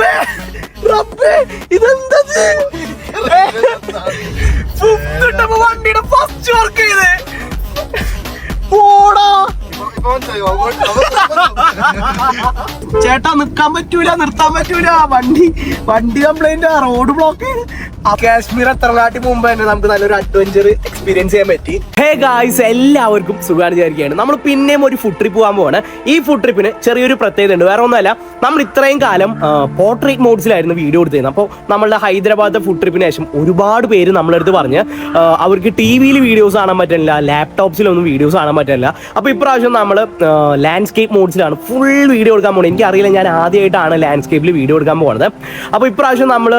റബ്ബേ റബ്ബേ ഇതെന്തത്? ഫിഫ്ത് ഇട്ടപ്പോ വണ്ടിയുടെ ഫസ്റ്റ് വർക്ക് ചെയ്ത്. പോടാ ചേട്ടാ നിക്കാൻ പറ്റൂല നിർത്താൻ പറ്റൂല. വണ്ടി വണ്ടി കംപ്ലൈന്റ് റോഡ് ബ്ലോക്ക് കാശ്മീർ അത്രനാട്ടി മുമ്പ് തന്നെ നമുക്ക് നല്ലൊരു അഡ്വഞ്ചർ എക്സ്പീരിയൻസ് ചെയ്യാൻ പറ്റി. ഹേ ഗായ്സ് എല്ലാവർക്കും സുഖമാണ് വിചാരിക്കുകയാണ്. നമ്മൾ പിന്നെയും ഒരു ഫുഡ് ട്രിപ്പ് പോകാൻ പോവാണ്. ഈ ഫുഡ് ട്രിപ്പിന് ചെറിയൊരു പ്രത്യേകത ഉണ്ട്. വേറെ ഒന്നുമല്ല നമ്മൾ ഇത്രയും കാലം പോർട്രേറ്റ് മോഡ്സിലായിരുന്നു വീഡിയോ എടുത്തിരുന്നത്. അപ്പോൾ നമ്മളുടെ ഹൈദരാബാദ് ഫുഡ് ട്രിപ്പിന് ശേഷം ഒരുപാട് പേര് നമ്മളെടുത്ത് പറഞ്ഞ് അവർക്ക് ടി വിയിൽ വീഡിയോസ് കാണാൻ പറ്റില്ല ലാപ്ടോപ്സിലൊന്നും വീഡിയോസ് കാണാൻ പറ്റില്ല അപ്പോൾ ഇപ്രാവശ്യം നമ്മൾ ലാൻഡ്സ്കേപ്പ് മോഡ്സിലാണ് ഫുൾ വീഡിയോ എടുക്കാൻ പോകുന്നത് എനിക്കറിയില്ല ഞാൻ ആദ്യമായിട്ടാണ് ലാൻഡ്സ്കേപ്പിൽ വീഡിയോ എടുക്കാൻ പോകുന്നത് അപ്പോൾ ഇപ്രാവശ്യം നമ്മൾ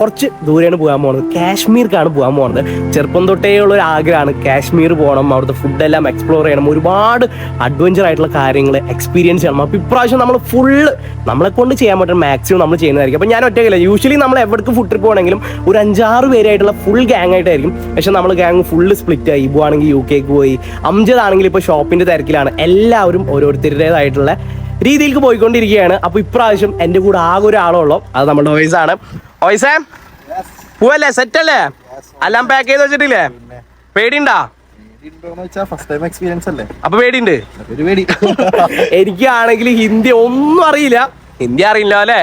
കുറച്ച് ദൂരെയാണ് പോകാൻ പോകുന്നത് കാശ്മീർക്കാണ് പോകാൻ പോകുന്നത് ചെറുപ്പം തൊട്ടേ ഉള്ള ഒരു ആഗ്രഹമാണ് കാശ്മീർ പോകണം അവിടുത്തെ ഫുഡെല്ലാം എക്സ്പ്ലോർ ചെയ്യണം ഒരുപാട് അഡ്വഞ്ചർ ആയിട്ടുള്ള കാര്യങ്ങൾ എക്സ്പീരിയൻസ് ചെയ്യണം. അപ്പോൾ ഇപ്രാവശ്യം നമ്മൾ ഫുള്ള് നമ്മളെ കൊണ്ട് ചെയ്യാൻ പറ്റുന്ന മാക്സിമം നമ്മൾ ചെയ്യുന്നതായിരിക്കും. അപ്പോൾ ഞാൻ ഒറ്റയ്ക്കല്ല യൂഷ്വലി നമ്മൾ എവിടേക്ക് ഫുഡ് ട്രിപ്പ് പോകണമെങ്കിലും ഒരു അഞ്ചാറ് പേരായിട്ടുള്ള ഫുൾ ഗാങ് ആയിട്ടായിരിക്കും. പക്ഷെ നമ്മൾ ഗാങ് ഫുള്ള് സ്പ്ലിറ്റ് ആയി. ഇബു ആണെങ്കിൽ യു കെക്ക് പോയി അഞ്ചതാണെങ്കിൽ ഇപ്പോൾ ഷോപ്പിന്റെ തിരക്കിലാണ്. എല്ലാവരും ഓരോരുത്തരുടേതായിട്ടുള്ള രീതിയിലേക്ക് പോയിക്കൊണ്ടിരിക്കുകയാണ്. അപ്പോൾ ഇപ്രാവശ്യം എന്റെ കൂടെ ആകെ ഒരാളുള്ളൂ. അത് നമ്മുടെ ഓയിസാണ് ഓയിസേ പോവല്ലേ? സെറ്റ് അല്ലേ? എല്ലാം പാക്ക് ചെയ്ത് വെച്ചിട്ടില്ലേ? പേടിണ്ടാ അപ്പൊ എനിക്കാണെങ്കിൽ ഹിന്ദി ഒന്നും അറിയില്ല. ഹിന്ദി അറിയില്ല അല്ലേ?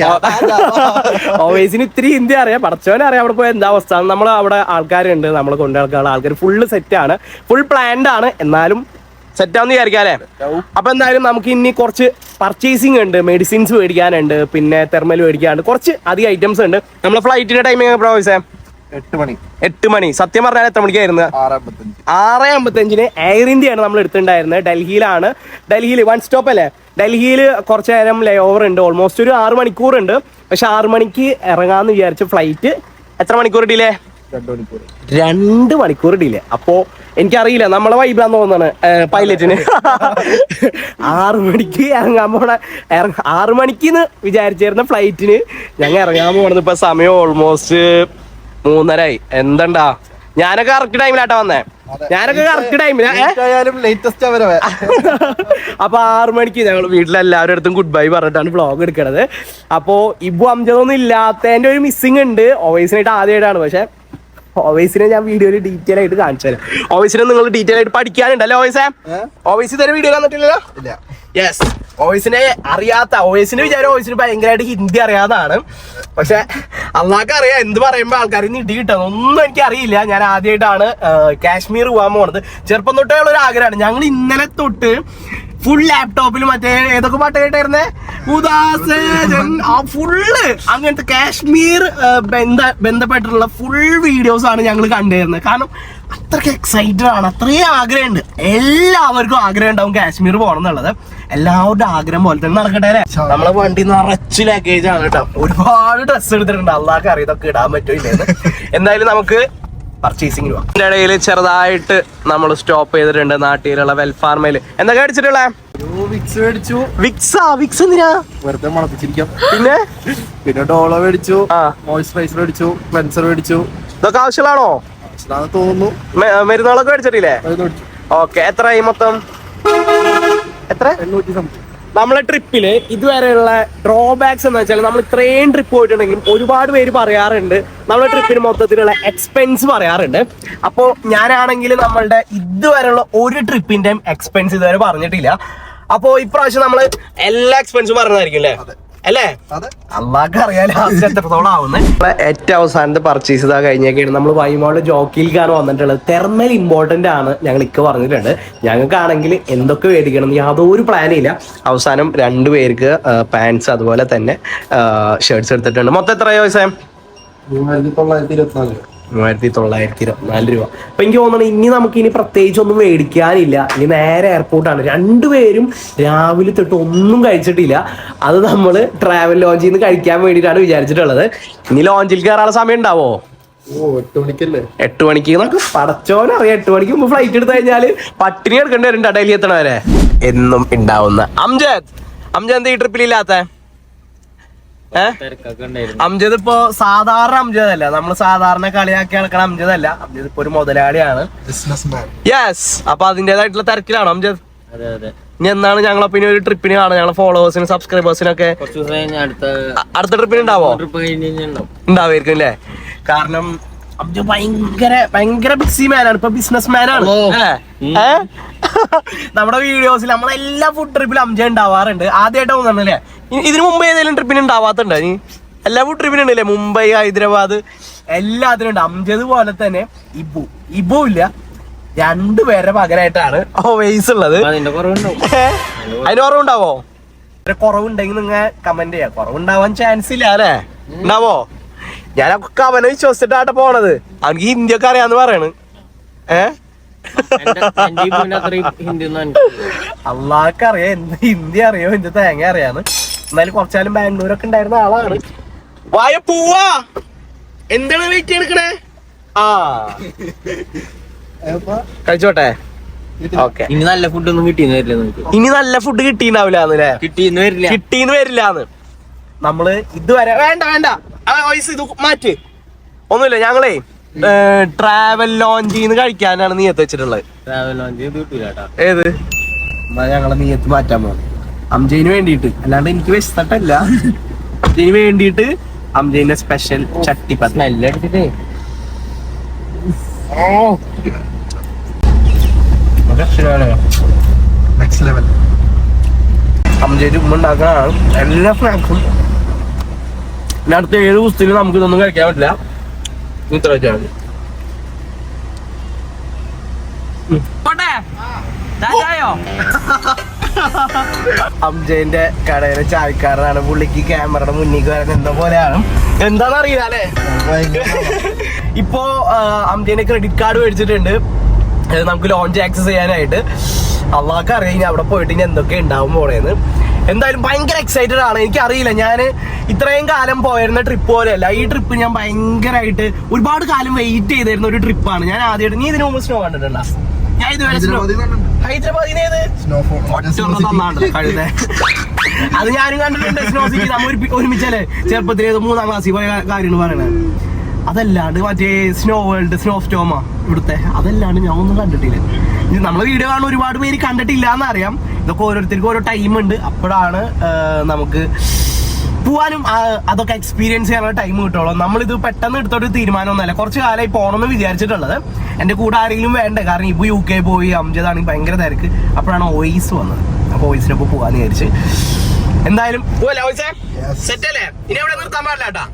ഓവേസിന് ഇത്തിരി ഹിന്ദി അറിയാം. പടച്ചവനെ അറിയാം അവിടെ പോയ എന്താ അവസ്ഥ. നമ്മൾ അവിടെ ആൾക്കാരുണ്ട്. നമ്മൾ കൊണ്ടുനടക്കാനുള്ള ആൾക്കാർ ഫുള്ള് സെറ്റ് ആണ്. ഫുൾ പ്ലാൻഡ് ആണ്. എന്നാലും സെറ്റ് ആണെന്ന് വിചാരിക്കാം അല്ലേ? അപ്പൊ എന്തായാലും നമുക്ക് ഇനി കുറച്ച് പർച്ചേസിംഗ് ഉണ്ട്. മെഡിസിൻസ് മേടിക്കാനുണ്ട്. പിന്നെ തെർമൽ മേടിക്കാനുണ്ട്. കുറച്ച് അധികം ഐറ്റംസ് ഉണ്ട്. നമ്മളെ ഫ്ലൈറ്റിന്റെ ടൈമിംഗ് പ്രോവിസേ എട്ട് മണി. എട്ട് മണി. സത്യം പറഞ്ഞാൽ എത്ര മണിക്കായിരുന്നു ആറ് അമ്പത്തഞ്ചിന് എയർ ഇന്ത്യയാണ് നമ്മൾ എടുത്തിട്ടുണ്ടായിരുന്നത്. ഡൽഹിയിലാണ്. ഡൽഹിയിൽ വൺ സ്റ്റോപ്പ് അല്ലേ? ഡൽഹിയിൽ കുറച്ച് നേരം ലേ ഓവർ ഉണ്ട്. ഓൾമോസ്റ്റ് ഒരു ആറ് മണിക്കൂർ ഉണ്ട്. പക്ഷെ ആറ് മണിക്ക് ഇറങ്ങാന്ന് വിചാരിച്ച ഫ്ലൈറ്റ് എത്ര മണിക്കൂർ ഡിലേ രണ്ടു മണിക്കൂർ ഡിലേ. അപ്പോ എനിക്കറിയില്ല നമ്മളെ വൈബാന്ന് തോന്നാണ് പൈലറ്റിന് ആറ് മണിക്ക് ഇറങ്ങാൻ പോണ ആറു മണിക്ക് വിചാരിച്ചിരുന്ന ഫ്ലൈറ്റിന് ഞങ്ങൾ ഇറങ്ങാൻ പോണത് ഇപ്പൊ സമയം ഓൾമോസ്റ്റ് മൂന്നരായി. എന്തണ്ടാ? ഞാനൊക്കെ കറക്റ്റ് ടൈമിലാട്ടാ വന്നേ. ഞാനൊക്കെ കറക്റ്റ് ടൈമിലാ ആയാലും ലേറ്റസ്റ്റ് അവരെ അപ്പൊ ആറു മണിക്ക് ഞങ്ങൾ വീട്ടിലെല്ലാവരുടെ അടുത്തും ഗുഡ് ബൈ പറഞ്ഞിട്ടാണ് വ്ളോഗ് എടുക്കണത്. അപ്പോ ഇബു അംജതൊന്നും ഇല്ലാത്തതിന്റെ ഒരു മിസ്സിംഗ് ഉണ്ട്. ഓവേസിനായിട്ട് ആദ്യമായിട്ടാണ് പക്ഷെ ഓവൈസിനെ ഞാൻ വീഡിയോയിൽ ഡീറ്റെയിൽ ആയിട്ട് കാണിച്ചു തരാം. ഓവേസിനെ നിങ്ങൾ ഡീറ്റെയിൽ ആയിട്ട് പഠിക്കാനുണ്ടല്ലോ ഓവേസേ? ഓവേസി ഇതുവരെ വീഡിയോ കണ്ടിട്ടില്ലല്ലോ ഇല്ല. യെസ് ഓവേസിനെ അറിയാത്ത ഓവേസിനെ വിചാരം ഓവേസിന് ഭയങ്കരമായിട്ട് ഹിന്ദി അറിയാതാണ് പക്ഷെ അള്ളാഹ്ക്ക് അറിയാം എന്ത് പറയുമ്പോ ആൾക്കാർ ഇടി കിട്ടുന്നത് ഒന്നും എനിക്ക് അറിയില്ല. ഞാൻ ആദ്യമായിട്ടാണ് കാശ്മീർ പോകാൻ പോണത്. ചെറുപ്പം തൊട്ടേ ഉള്ള ഒരു ആഗ്രഹമാണ്. ഞങ്ങൾ ഇന്നലെ തൊട്ട് ഫുൾ ലാപ്ടോപ്പിൽ മറ്റേ ഏതൊക്കെ പാട്ട് കേട്ടായിരുന്നേ? ഉദാസ് ഫുള്ള് അങ്ങനത്തെ കാശ്മീർ ബന്ധ ബന്ധപ്പെട്ടിട്ടുള്ള ഫുൾ വീഡിയോസ് ആണ് ഞങ്ങൾ കണ്ടുവരുന്നത് കാരണം അത്രയ്ക്ക് എക്സൈറ്റഡ് ആണ്. അത്രയും ആഗ്രഹമുണ്ട്. എല്ലാവർക്കും ആഗ്രഹം ഉണ്ടാവും കാശ്മീർ പോകണം എന്നുള്ളത്. എല്ലാവരുടെ ആഗ്രഹം പോലെ തന്നെ നടക്കട്ടെ അല്ലേ? നമ്മളെ വണ്ടി നിറച്ച് ലഗേജ് ആണ് കേട്ടോ. ഒരുപാട് ഡ്രസ്സ് എടുത്തിട്ടുണ്ട്. അള്ളാഹ് അറിയതൊക്കെ ഇതൊക്കെ ഇടാൻ പറ്റൂല്ലേ എന്തായാലും നമുക്ക് പർച്ചേസിംഗ് പോവാം. ഇതിന്റെ ഇടയിൽ ചെറുതായിട്ട് നമ്മൾ സ്റ്റോപ്പ് ചെയ്തിട്ടുണ്ട് നാട്ടിലുള്ള വെൽഫാർമയിൽ എന്തൊക്കെ അടിച്ചിട്ടുള്ള? പിന്നെ? പിന്നെ ഡോളോ മേടിച്ചു. മോയ്സ്ചറൈസർ മേടിച്ചു. ക്ലെൻസർ മേടിച്ചു. ഇതൊക്കെ ആവശ്യമാണെന്ന് തോന്നുന്നു. മരുന്നുകളൊക്കെ മേടിച്ചിട്ടില്ലേ? ഓക്കെ എത്രയായി മൊത്തം? എത്ര? എണ്ണൂറ്റി സംതിങ് നമ്മളെ ട്രിപ്പിൽ ഇതുവരെയുള്ള ഡ്രോബാക്സ് എന്ന് വെച്ചാൽ നമ്മൾ ഇത്രയും ട്രിപ്പ് പോയിട്ടുണ്ടെങ്കിലും ഒരുപാട് പേര് പറയാറുണ്ട്. നമ്മളെ ട്രിപ്പിന് മൊത്തത്തിലുള്ള എക്സ്പെൻസ് പറയാറുണ്ട്. അപ്പോൾ ഞാനാണെങ്കിൽ നമ്മളുടെ ഇതുവരെയുള്ള ഒരു ട്രിപ്പിന്റെയും എക്സ്പെൻസ് ഇതുവരെ പറഞ്ഞിട്ടില്ല. അപ്പോൾ ഇപ്രാവശ്യം നമ്മൾ എല്ലാ എക്സ്പെൻസും പറഞ്ഞതായിരിക്കും അല്ലേ? അല്ലേ? എത്രത്തോളം ആവുന്നത് ഏറ്റവും അവസാനത്തെ പർച്ചേസ് ഇതാ കഴിഞ്ഞൊക്കെയാണ് നമ്മൾ വൈമോളുടെ ജോക്കിയിലേക്കാണ് വന്നിട്ടുള്ളത്. തെർമൽ ഇമ്പോർട്ടന്റ് ആണ് ഞങ്ങൾ ഇക്ക പറഞ്ഞിട്ടുണ്ട്. ഞങ്ങൾക്കാണെങ്കിൽ എന്തൊക്കെ മേടിക്കണം യാതൊരു പ്ലാനും ഇല്ല. അവസാനം രണ്ടുപേർക്ക് പാൻസ് അതുപോലെ തന്നെ ഷർട്ട്സ് എടുത്തിട്ടുണ്ട്. മൊത്തം എത്രയോ സാം മൂവായിരത്തി തൊള്ളായിരത്തി ഇരുപത്തിനാല്. മൂവായിരത്തി തൊള്ളായിരത്തി ഇരുപത്തിനാല് രൂപ. അപ്പൊ എനിക്ക് തോന്നണം ഇനി നമുക്ക് ഇനി പ്രത്യേകിച്ച് ഒന്നും മേടിക്കാനില്ല. ഇനി നേരെ എയർപോർട്ടാണ്. രണ്ടുപേരും രാവിലെ തൊട്ട് ഒന്നും കഴിച്ചിട്ടില്ല. അത് നമ്മൾ ട്രാവൽ ലോഞ്ചിൽ നിന്ന് കഴിക്കാൻ വേണ്ടിയിട്ടാണ് വിചാരിച്ചിട്ടുള്ളത്. ഇനി ലോഞ്ചിൽ കയറാനുള്ള സമയം ഉണ്ടാവോ? എട്ട് മണിക്ക് നമുക്ക് പടച്ചോനറിയാം എട്ട് മണിക്ക് മുമ്പ് ഫ്ലൈറ്റ് എടുത്തു കഴിഞ്ഞാൽ പട്ടിണി എടുക്കേണ്ടി വരും ഡൽഹി എത്തണവരെ. എന്നും ഉണ്ടാവുന്ന അംജദ്. അംജദ് എന്താ ഈ ട്രിപ്പിലില്ലാത്ത ഏഹ് അംജദ് ഇപ്പോ സാധാരണ അംജദ് അല്ല നമ്മൾ സാധാരണ കളിയാക്കി നടക്കണ അംജദ് അല്ല അംജദ് ഇപ്പൊ ഒരു മുതലാളിയാണ്. യെസ് അപ്പൊ അതിന്റേതായിട്ടുള്ള തിരക്കിലാണോ അംജദ്? അതെ അതെ. ഇനി എന്നാണ് ഞങ്ങൾ ഇനി ഒരു ട്രിപ്പിന് കാണാം ഞങ്ങളെ ഫോളോവേഴ്സിനും സബ്സ്ക്രൈബേഴ്സിനും ഒക്കെ അടുത്ത അടുത്ത ട്രിപ്പിന് ഉണ്ടാവോ? ട്രിപ്പ് കഴിഞ്ഞ് കഴിഞ്ഞാൽ ഉണ്ടാവുമായിരിക്കും അല്ലേ കാരണം ഭയങ്കര ഭയങ്കര ബിസി മാനാണ് ഇപ്പൊ ബിസിനസ് മാനാണ് നമ്മുടെ വീഡിയോസിൽ നമ്മളെല്ലാ ഫുഡ് ട്രിപ്പിലും അംജ ഉണ്ടാവാറുണ്ട്. ആദ്യമായിട്ട് വന്നല്ലേ ഇതിനു മുമ്പ് ഏതെങ്കിലും ട്രിപ്പിന് ഉണ്ടാവാത്തുണ്ടോ നീ എല്ലാ ഫുഡ് ട്രിപ്പിനും ഉണ്ടല്ലേ? മുംബൈ ഹൈദരാബാദ്. എല്ലാത്തിനും ഉണ്ട്. അംജദ് പോലെ തന്നെ ഇബു. ഇബു ഇല്ല. രണ്ടുപേരുടെ പകരമായിട്ടാണ് ഓവേസ് ഉള്ളത്? അതിന് കുറവുണ്ടാവോ? കുറവുണ്ടെങ്കിൽ നിങ്ങൾ കമന്റ് ചെയ്യാം. കുറവുണ്ടാവാൻ ചാൻസ് ഇല്ല അല്ലേ? ഉണ്ടാവോ? ഞാനൊക്കെ അവനെ വിശ്വസിച്ചിട്ടാട്ടെ പോണത്. അവനിക്ക് ഹിന്ദി ഒക്കെ അറിയാന്ന് പറയണ്. ഏ? അള്ളാഹ്ക്ക് അറിയാം എന്ത് ഹിന്ദി അറിയോ? എന്ത് തേങ്ങ അറിയാന്ന്. എന്നാലും കുറച്ചാലും ബാംഗ്ലൂരൊക്കെ ഉണ്ടായിരുന്ന ആളാണ്. വായ പൂവാ. എന്താണ് വെയിറ്റ് എടുക്കണേ ആ. കഴിച്ചോട്ടെ? ഓക്കെ. ഇനി നല്ല ഫുഡ് ഒന്നും കിട്ടിയെന്ന് വരില്ല ഇനി നല്ല ഫുഡ് കിട്ടിണ്ടാവില്ല കിട്ടിന്ന് കിട്ടിയെന്ന് വരില്ല. കിട്ടിന്ന് വരില്ലാന്ന്. നമ്മൾ ഇതുവരെ വേണ്ട വേണ്ട. ആ വയസ്സ് ഇത് മാറ്റി. ഒന്നുമില്ല ഞങ്ങളേ ട്രാവൽ ലോഞ്ചിന്ന് കഴിക്കാനാണ് നീയത്ത് വെച്ചിട്ടുള്ളത്. ട്രാവൽ ലോഞ്ച് ഏത്? എന്നാ ഞങ്ങളെ നീയത്ത് മാറ്റാൻ പോകും അംജയിന് വേണ്ടിയിട്ട്. അല്ലാണ്ട് എനിക്ക് വിശത്തട്ടല്ല അംജയിന് വേണ്ടിയിട്ട് അംജയിന്റെ സ്പെഷ്യൽ ചട്ടി ലെവൽ അംജയിന് ഉമ്മ ഉണ്ടാക്കാനാണ് എല്ലാ സ്നാക്സും ഇനി അടുത്ത ഏഴ് ദിവസത്തിൽ നമുക്ക് ഇതൊന്നും കഴിക്കാൻ പറ്റില്ല. ഇത്ര വെച്ചാൽ മതി. അംജയിന്റെ കടയിലെ ചായക്കാരനാണ് പുള്ളിക്ക് ക്യാമറയുടെ മുന്നിൽ വരാൻ എന്താ പോലെയാണ്. എന്താണെന്നറിയില്ല അല്ലേ? ഇപ്പോ അംജയിന്റെ ക്രെഡിറ്റ് കാർഡ് മേടിച്ചിട്ടുണ്ട്. നമുക്ക് ലോഞ്ച് ആക്സസ് ചെയ്യാനായിട്ട്. അള്ളാഹ് അറിയാം അവിടെ പോയിട്ട് ഇനി എന്തൊക്കെ ഉണ്ടാവും പോണേന്ന്. എന്തായാലും ഭയങ്കര എക്സൈറ്റഡ് ആണ്. എനിക്ക് അറിയില്ല ഞാൻ ഇത്രയും കാലം പോയിരുന്ന ട്രിപ്പ് പോലെയല്ല. ഈ ട്രിപ്പ് ഞാൻ ഭയങ്കരമായിട്ട് ഒരുപാട് കാലം വെയിറ്റ് ചെയ്തിരുന്ന ഒരു ട്രിപ്പാണ് ഞാൻ ആദ്യമായിട്ട് നീ ഇതിനു മുമ്പ് സ്നോ കണ്ടിട്ടുണ്ടോ? ഞാൻ ഇതുവരെ സ്നോ കഴുത. അത് ഞാനും കണ്ടിട്ടുണ്ട് സ്നോ സിറ്റി നമ്മൾ ഒരു ഒരുമിച്ചല്ലേ? ചെറുപ്പത്തിലേത് മൂന്നാം ക്ലാസ്സിൽ പോയ കാര്യമാണ് പറയണത്. അതല്ലാണ്ട് മറ്റേ സ്നോ വേൾഡ് സ്നോ സ്റ്റോമ ഇവിടുത്തെ. അതല്ലാണ്ട് ഞാൻ ഒന്നും കണ്ടിട്ടില്ല. നമ്മളെ വീഡിയോ കാണുന്ന ഒരുപാട് പേര് കണ്ടിട്ടില്ല എന്നറിയാം ഇതൊക്കെ ഓരോരുത്തർക്കും ഓരോ ടൈം ഉണ്ട്. അപ്പോഴാണ് നമുക്ക് പോവാനും അതൊക്കെ എക്സ്പീരിയൻസ് ചെയ്യാനുള്ള ടൈം കിട്ടുള്ളൂ. നമ്മളിത് പെട്ടെന്ന് എടുത്തൊരു തീരുമാനമൊന്നുമല്ല. കുറച്ച് കാലമായി പോകണമെന്ന് വിചാരിച്ചിട്ടുള്ളത്. എന്റെ കൂടെ ആരെങ്കിലും വേണ്ട? കാരണം ഇപ്പൊ യു കെ പോയി അംജദാണെങ്കിൽ ഭയങ്കര തിരക്ക്. അപ്പോഴാണ് ഓയിസ് വന്നത്. അപ്പോൾ ഓയിസിനൊപ്പം പോകാന്ന് വിചാരിച്ച്. എന്തായാലും സെറ്റ് അല്ലേ? ഇനി അവിടെ നിർത്താൻ പാടില്ല കേട്ടാ.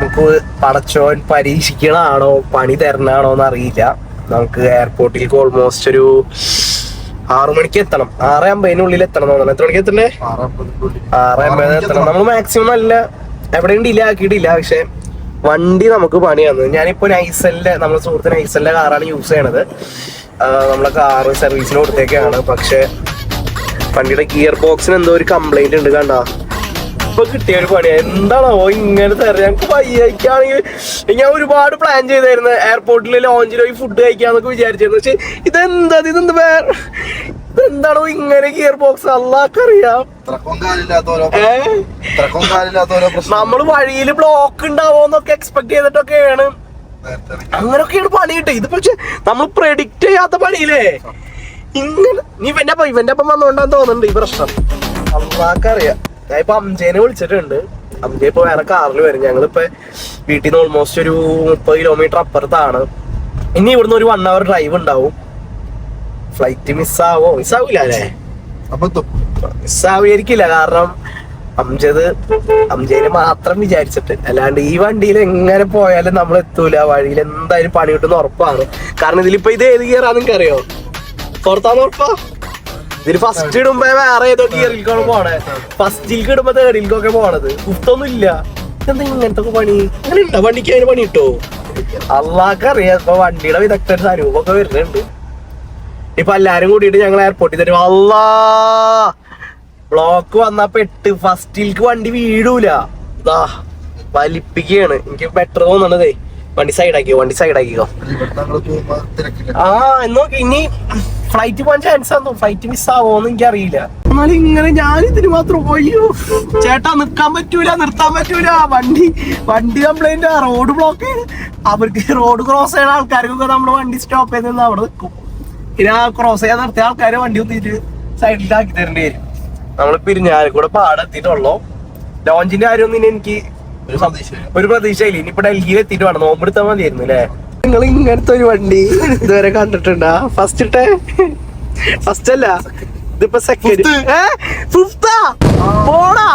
നമുക്ക് പടച്ചോൻ പരീക്ഷിക്കണാണോ? പണി തരണാണോ എന്ന് അറിയില്ല. നമുക്ക് എയർപോർട്ടിലേക്ക് ഓൾമോസ്റ്റ് ഒരു ആറു മണിക്ക് എത്തണം. ആറ് അമ്പതിനുള്ളിൽ എത്തണം തോന്നണം എത്ര മണിക്ക് എത്തണ്ടേ? ആറ് അമ്പതിന് എത്തണം. നമ്മൾ മാക്സിമം അല്ല എവിടെയും ഡിലേ ആക്കിയിട്ടില്ല. പക്ഷെ വണ്ടി നമുക്ക് പണിയാണ്. ഞാനിപ്പോ നൈസലിന്റെ നമ്മുടെ സുഹൃത്ത് നൈസലിന്റെ കാറാണ് യൂസ് ചെയ്യണത്. നമ്മളെ കാറ് സർവീസിന് കൊടുത്തേക്കാണ്. പക്ഷെ വണ്ടിയുടെ ഗിയർ ബോക്സിന് എന്തോ ഒരു കംപ്ലൈന്റ് ഉണ്ട് കണ്ടാ? ഇപ്പൊ കിട്ടിയ ഒരു പണിയാ. എന്താണോ ഇങ്ങനെ തരാം. ഞങ്ങക്ക് വയ്യാണെങ്കിൽ ഞാൻ ഒരുപാട് പ്ലാൻ ചെയ്തായിരുന്നു. എയർപോർട്ടിൽ ലോഞ്ചിൽ പോയി ഫുഡ് കഴിക്കാന്നൊക്കെ വിചാരിച്ചിരുന്നു. പക്ഷെ ഇതെന്താ? ഇതെന്ത് വേറെ ഇതെന്താണോ ഇങ്ങനെ ഗിയർ ബോക്സ് അല്ലാക്കറിയാം നമ്മൾ വഴിയിൽ ബ്ലോക്ക് ഉണ്ടാവോന്നൊക്കെ എക്സ്പെക്ട് ചെയ്തിട്ടൊക്കെയാണ്. അങ്ങനൊക്കെയാണ് പണി കിട്ടുക. ഇത് പക്ഷെ നമ്മൾ പ്രെഡിക്റ്റ് ചെയ്യാത്ത പണിയില്ലേ? ഇങ്ങനെ നീ ഇവന്റെ ഇവന്റെ അപ്പം വന്നോണ്ടാന്ന് തോന്നുന്നുണ്ട് ഈ പ്രശ്നം. അള്ളാക്കറിയാം. ഞാൻ ഇപ്പൊ അംജേനെ വിളിച്ചിട്ടുണ്ട്. അംജ ഇപ്പൊ വേറെ കാറിൽ വരും. ഞങ്ങളിപ്പോ വീട്ടിൽ നിന്ന് ഓൾമോസ്റ്റ് ഒരു മുപ്പത് കിലോമീറ്റർ അപ്പുറത്താണ്. ഇനി ഇവിടുന്ന് ഒരു വൺ അവർ ഡ്രൈവ് ഉണ്ടാവും. ഫ്ലൈറ്റ് മിസ്സാവോ മിസ്സാവൂല അല്ലേ? തു- കാരണം അംജദ് അംജദിനെ മാത്രം വിചാരിച്ചിട്ട്. അല്ലാണ്ട് ഈ വണ്ടിയിൽ എങ്ങനെ പോയാലും നമ്മൾ എത്തൂല. വഴിയിൽ എന്തായാലും പണി കിട്ടുന്ന ഉറപ്പാണ്. കാരണം ഇതിലിപ്പോ ഇത് ഏത് ഗിയറാ നിങ്ങൾക്ക് അറിയോ പുറത്താന്ന് ഉറപ്പാ? ഇതിൽ ഫസ്റ്റ് ഇടുമ്പോ വേറെ ഏതോ ഗിയറിലേക്കാണ് പോണേ. ഫസ്റ്റിലേക്ക് ഇടുമ്പോ തേർഡിലേക്കൊക്കെ പോണത്. ഫിഫ്തൊന്നും ഇല്ല എന്താ ഇങ്ങനത്തെ പണി? അങ്ങനെ ഉണ്ടോ വണ്ടിക്ക് അതിന് പണി കിട്ടോ അള്ളാഹ്ക്കറിയാം ഇപ്പൊ വണ്ടിയുടെ വിദഗ്ധർ സ്വരൂപമൊക്കെ വരുന്നുണ്ട്. ഇപ്പൊ എല്ലാരും കൂടിയിട്ട് ഞങ്ങൾ എയർപോർട്ടിൽ തരും. അള്ളാ! ബ്ലോക്ക് വന്നാ പെട്ട്. ഫസ്റ്റിലേക്ക് വണ്ടി വീഴൂല. വലിപ്പിക്കുകയാണ്. എനിക്ക് ബെറ്റർ തോന്നണതേ. വണ്ടി സൈഡാക്കിയോ വണ്ടി സൈഡാക്കിയോ ആ നോക്കി ഇനി ഫ്ലൈറ്റ് പോകാൻ ചാൻസ് ആണോ ഫ്ലൈറ്റ് മിസ് ആവോന്ന് എനിക്ക് അറിയില്ല എന്നാലും ഇങ്ങനെ ഞാൻ ഇതിന് മാത്രം പോയോ ചേട്ടാ നിക്കാൻ പറ്റൂല നിർത്താൻ പറ്റൂല. വണ്ടി വണ്ടി കംപ്ലൈന്റ് റോഡ് ബ്ലോക്ക് അവർക്ക് റോഡ് ക്രോസ് ചെയ്യുന്ന ആൾക്കാർക്കൊക്കെ നമ്മൾ വണ്ടി സ്റ്റോപ്പ് ചെയ്ത് നിന്ന് അവിടെ നിൽക്കും പിന്നെ ആ ക്രോസ് ചെയ്യാൻ നിർത്തിയ ആൾക്കാര് വണ്ടി ഒന്നിട്ട് സൈഡിലാക്കി തരേണ്ടി വരും. നമ്മൾ പിരിഞ്ഞാലും കൂടെ പാടെത്തിയിട്ടുള്ളൂ. ലോഞ്ചിന്റെ കാര്യമൊന്നും ഇനി എനിക്ക് ഒരു പ്രതീക്ഷയില്ല. ഇനിയിപ്പോ ഡൽഹിയിൽ എത്തിയിട്ട് വേണം നോമ്പെടുത്താൽ മതിയായിരുന്നു അല്ലേ? നിങ്ങൾ ഇങ്ങനത്തെ ഒരു വണ്ടി ഇതുവരെ കണ്ടിട്ടുണ്ടാ? ഫസ്റ്റ് ഇട്ടേ? ഫസ്റ്റ് അല്ല. ഇതിപ്പോ സെക്കൻഡ് ഫിഫ്താ പോടാ!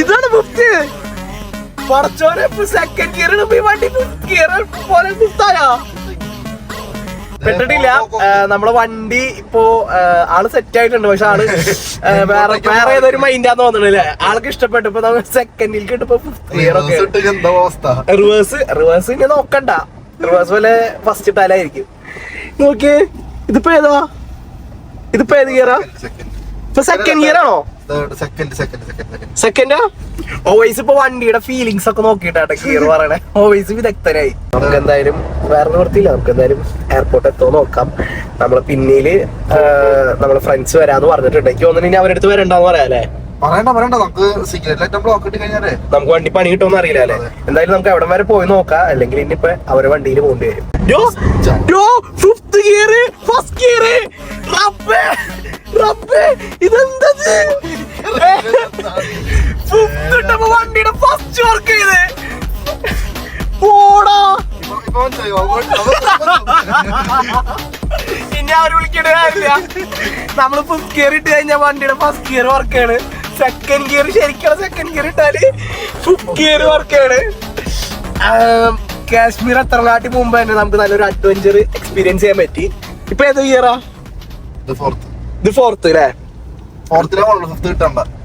ഇതാണ് ഫിഫ്റ്റ് പറച്ചോനെ സെക്കൻഡ് ഗിയർ ഈ വണ്ടി ഗിയർ പോലെ ഫിഫ്തായാ പെട്ടിട്ടില്ല. നമ്മളെ വണ്ടി ഇപ്പോ ആൾ സെറ്റ് ആയിട്ടുണ്ട്. പക്ഷെ ആൾ വേറെ വേറെ ഏതൊരു മൈൻഡാന്ന് തോന്നുന്നു അല്ലേ? ആൾക്ക് ഇഷ്ടപ്പെട്ടു. ഇപ്പൊ നമ്മൾ സെക്കൻഡിൽ കിട്ടപ്പോ ഫിഫ്ത് ഗിയർ ഒക്കെ. റിവേഴ്സ് റിവേഴ്സ് ഇനി നോക്കണ്ട. റിവേഴ്സ് പോലെ ഫസ്റ്റ് ഇട്ടാലായിരിക്കും. നോക്കിയേ ഇതിപ്പോ ഏതാ? ഇതിപ്പോ ഏത് ഗിയറാ ഇപ്പൊ സെക്കൻഡ് ഗിയർ ആണോ? സെക്കൻഡ് സെക്കൻഡ് സെക്കൻഡ് സെക്കൻഡ് സെക്കൻഡാ ഓവൈസ് ഇപ്പൊ വണ്ടിയുടെ ഫീലിങ്സ് ഒക്കെ നോക്കിട്ടാട്ടെ കീർ പറയണേ. ഓവൈസ് വിദഗ്ധനായി നമുക്ക് എന്തായാലും വേറെ നിവർത്തിയില്ല നമുക്ക് എന്തായാലും എയർപോർട്ട് എത്തോ നോക്കാം. നമ്മളെ പിന്നീൽ നമ്മളെ ഫ്രണ്ട്സ് വരാന്ന് പറഞ്ഞിട്ടുണ്ട് എനിക്ക് തോന്നുന്നു ഇനി അവരടുത്ത് വരണ്ടെന്ന് പറയാം അല്ലേ? പറയണ്ട പറയണ്ട. നമുക്ക് സിഗരറ്റ് ലൈറ്റ് ബ്ലോക്ക് ഇട്ട് കഴിഞ്ഞാലേ. നമുക്ക് വണ്ടി പണി കിട്ടുമെന്ന് അറിയില്ല അല്ലേ? എന്തായാലും നമുക്ക് എവിടം വരെ പോയി നോക്കാം. അല്ലെങ്കിൽ ഇനിയിപ്പോ അവരെ വണ്ടിയിൽ പോകേണ്ടി വരും. ഫിഫ്ത് ഗിയർ ഫസ്റ്റ് ഗിയർ റബ്ബേ റബ്ബേ ഇതെന്തത്? ഫിഫ്ത് ഇട്ടപ്പോ വണ്ടിയുടെ ഫസ്റ്റ് വർക്ക് ചെയ്ത്. പോടാ ഇനി അവർ വിളിക്കേണ്ട കാര്യമില്ല. നമ്മൾ ഫസ്റ്റ് ഗിയർ ഇട്ട് കഴിഞ്ഞാൽ വണ്ടിയുടെ ഫസ്റ്റ് ഗിയർ വർക്കാണ് സെക്കൻഡ് ഗിയർ ശരിക്കുള്ള സെക്കൻഡ് ഗിയർ ഇട്ടാൽ ഫിഫ്ത് ഗിയർ വർക്കാണ് കാശ്മീർ അത്ര നാട്ടിൽ മുമ്പ് തന്നെ നമുക്ക് നല്ലൊരു അഡ്വഞ്ചർ എക്സ്പീരിയൻസ് ചെയ്യാൻ പറ്റി. ഇപ്പൊ ഏത് ഗിയറാ ഇത് ഫോർത്ത് അല്ലേ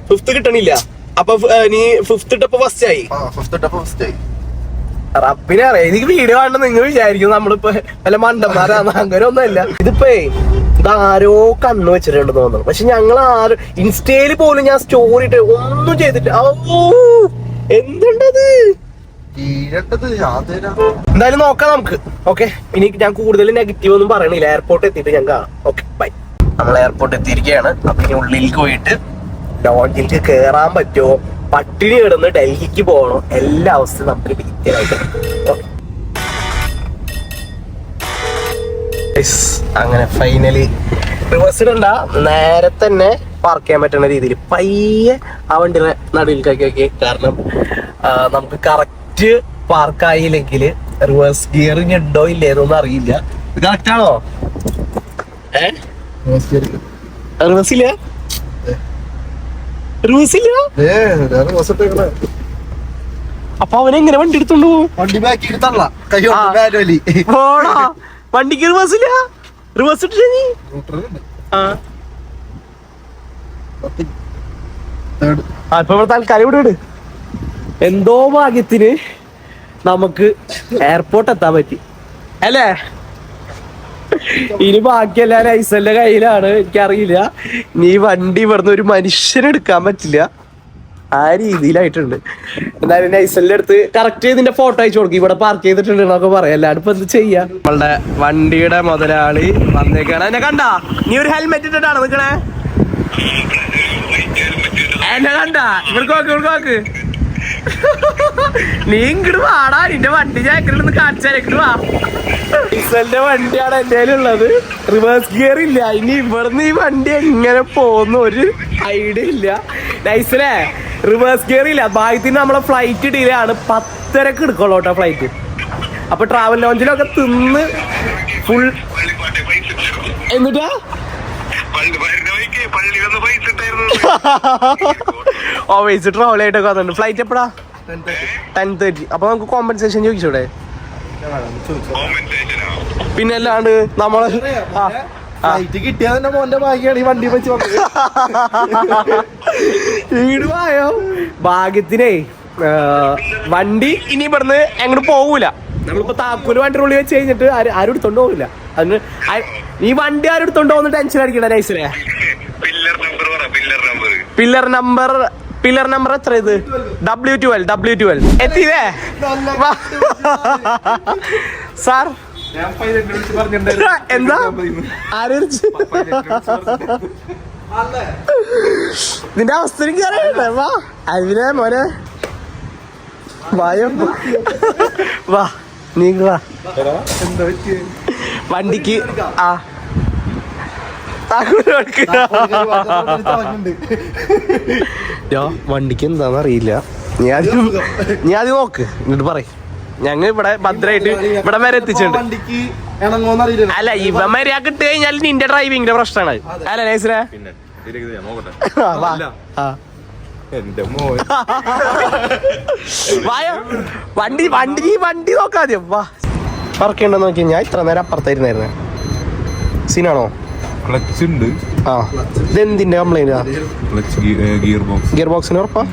ഫിഫ്ത്ത് കിട്ടണില്ല. അപ്പൊ നീ ഫിഫ്ത് ഇട്ടപ്പോ ഫസ്റ്റ് ആയി. റബ്ബിനെ അറിയാം. എനിക്ക് വീഡിയോ വേണ്ടെന്ന് നിങ്ങൾ വിചാരിക്കും നമ്മളിപ്പോ വല്ല മണ്ടന്മാരാന്ന്? അങ്ങനെ ഒന്നുമല്ല ഇതിപ്പോ ഇതാരോ കണ്ണു വെച്ചിട്ടുണ്ട് തോന്നുന്നു. പക്ഷെ ഞങ്ങൾ ആരോ ഇൻസ്റ്റയിൽ പോലും ഞാൻ സ്റ്റോറി ഇട്ട് ഒന്നും ചെയ്തിട്ട് ഓ എന്തുണ്ടത്. എന്തായാലും നോക്കാം നമുക്ക്. ഓക്കെ ഇനി ഞാൻ കൂടുതൽ നെഗറ്റീവ് ഒന്നും പറയണില്ല. എയർപോർട്ട് എത്തിയിട്ട് ഞാൻ കാണാം. ഓക്കെ ബൈ നമ്മൾ എയർപോർട്ട് എത്തിയിരിക്കുകയാണ്. അപ്പൊ ഇനി ഉള്ളിലേക്ക് പോയിട്ട് ലോഞ്ചിലേക്ക് കേറാൻ പറ്റുമോ? പട്ടിണി കിടന്ന് ഡൽഹിക്ക് പോകണോ. എല്ലാ അവസ്ഥയും നമുക്ക് ഡീറ്റെയിൽ ആയിട്ട്. Okay. Yes, അങ്ങനെ ഫൈനലി റിവേഴ്സ് ഇടണ്ട. നേരെ തന്നെ പാർക്ക് ചെയ്യാൻ പറ്റുന്ന രീതിയിൽ പയ്യെ ആ വണ്ടിയുടെ നടുവിലേക്കൊക്കെ കാരണം നമുക്ക് കറക്റ്റ് പാർക്ക് ആയില്ലെങ്കിൽ റിവേഴ്സ് ഗിയറിങ് ഉണ്ടോ ഇല്ലേന്നൊന്നും അറിയില്ല. കറക്റ്റ് ആണോ? ഏ? റിവേഴ്സ് ഇല്ല? റിവേഴ്സ്. അപ്പൊ അവനെങ്ങനെ വണ്ടി എടുത്തോണ്ട് പോകും വണ്ടി ബാക്കി എടുത്തല്ല കൈ പോടാ വണ്ടിക്ക് റിവേഴ്സ് ഇല്ല? റിവേഴ്സ് ഇട്ടില്ല നീ? ആ. ആ ഇപ്പൊ ഇവിടെ തൽക്കാലം ഇവിടെ ഇട്. എന്തോ ഭാഗ്യത്തിന് നമുക്ക് എയർപോർട്ട് എത്താൻ പറ്റി. അല്ലേ? ഇനി ബാക്കി എല്ലാ ലൈസന്റെ കയ്യിലാണ്. എനിക്കറിയില്ല. നീ വണ്ടി ഇവിടുന്ന് ഒരു മനുഷ്യനെടുക്കാൻ പറ്റില്ല. ആ രീതിയിലായിട്ടുണ്ട്. എന്തായാലും നൈസലിന്റെ അടുത്ത് കറക്റ്റ് ഇതിന്റെ ഫോട്ടോ അയച്ചു കൊടുക്കും. ഇവിടെ പാർക്ക് ചെയ്തിട്ടുണ്ട് എന്നൊക്കെ പറയാം. അല്ലാണ്ട് ഇപ്പൊ എന്ത് ചെയ്യാം? നമ്മളുടെ വണ്ടിയുടെ മുതലാളി വന്നേക്കാണ്. എന്നെ കണ്ടാ? നീ ഒരു ഹെൽമെറ്റ് ഇട്ടിട്ടാണ് നിക്കണേ? എന്നെ കണ്ട? ഇവർക്ക് നോക്ക് ഇവർക്ക് നോക്ക്. നീ ഇങ്ങോട്ട് വാടാ. നിന്റെ വണ്ടി ജാക്കിലൊന്ന് കാണിച്ചാൽ ഇങ്ങോട്ട് വാ. ഡീസലിന്റെ വണ്ടിയാണ് എന്റെ ഉള്ളത് റിവേഴ്സ് ഗിയർ ഇല്ല. ഇനി ഇവിടുന്ന് ഈ വണ്ടി എങ്ങനെ പോകുന്ന? ഒരു ഐഡിയ ഇല്ല. നൈസലേ റിവേഴ്സ് ഗിയർ ഇല്ല. ഭാഗ്യത്തിന് നമ്മളെ ഫ്ലൈറ്റ് ഡിലേ ആണ്. പത്തരക്ക് എടുക്കുള്ളൂ കേട്ടോ ഫ്ലൈറ്റ് അപ്പൊ ട്രാവൽ ലോഞ്ചിലൊക്കെ തിന്ന് ഫുൾ എന്നിട്ടാ? ഓ വൈസ് ട്രാവൽ ആയിട്ടൊക്കെ വന്നിട്ടുണ്ട്. ഫ്ലൈറ്റ് എപ്പോഴാ? ടെൻ തേർട്ടി അപ്പൊ നമുക്ക് കോമ്പൻസേഷൻ ചോദിച്ചൂടെ? പിന്നെ അല്ലാണ്ട് നമ്മൾ. ഫ്ലൈറ്റ് കിട്ടിയാ തന്നെ മോന്റെ ഭാഗ്യാണ് ഈ വണ്ടി വെച്ച് പോയോ ഭാഗ്യത്തിനേ വണ്ടി ഇനി ഇവിടുന്ന് അങ്ങോട്ട് പോകൂല നമ്മളിപ്പോ താക്കൂര് വണ്ടി ഉള്ളിൽ വെച്ച് കഴിഞ്ഞിട്ട് ആരും എടുത്തോണ്ട് പോകില്ല അതിന് നീ ഈ വണ്ടി ആരും എടുത്തോണ്ട് പോകുന്ന ടെൻഷൻ അടിക്കണ നൈസിലെ പില്ലർ നമ്പർ പറ pillar number pillar number pillar number എത്ര ഇത്? ഡബ്ല്യു ട്വൽവ് ഡബ്ല്യു ട്വൽവ് എത്തിയതേ സാർ എന്താ? ആര് വിളിച്ച്? നിന്റെ അവസ്ഥ എനിക്ക് അറിയണ്ടേ വാ. അതിനെ മോനെ. വായോ. വാ. നീ ഇങ്ങ് വാ വണ്ടിക്ക് ആ. വണ്ടിക്ക് എന്താന്ന് അറിയില്ല. നീ ആദ്യം നീ ആദ്യം നോക്ക്. എന്നിട്ട് പറ ഞങ്ങൾ ഇവിടെ ഭദ്രമായിട്ട് ഇവിടെ വരെ എത്തിച്ചിട്ടുണ്ട്. അല്ല ഇവ മര്യാദ ഇട്ട് കഴിഞ്ഞാൽ നിന്റെ ഡ്രൈവിംഗിന്റെ പ്രശ്നമാണ്. അല്ല നൈസിനെ? വണ്ടി വണ്ടി വണ്ടി നോക്കാതെ വാ. പറക്കണ്ടോ നോക്കി ഞാൻ ഇത്ര നേരം അപ്പുറത്തായിരുന്നായിരുന്നേ. സീനാണോ? ക്ലച്ച് ഉണ്ട്. ആ. ഇതെന്തിന്റെ കംപ്ലൈന്റ് ഗിയർ ബോക്സ് ഗിയർ ബോക്സിന് ഉറപ്പാ?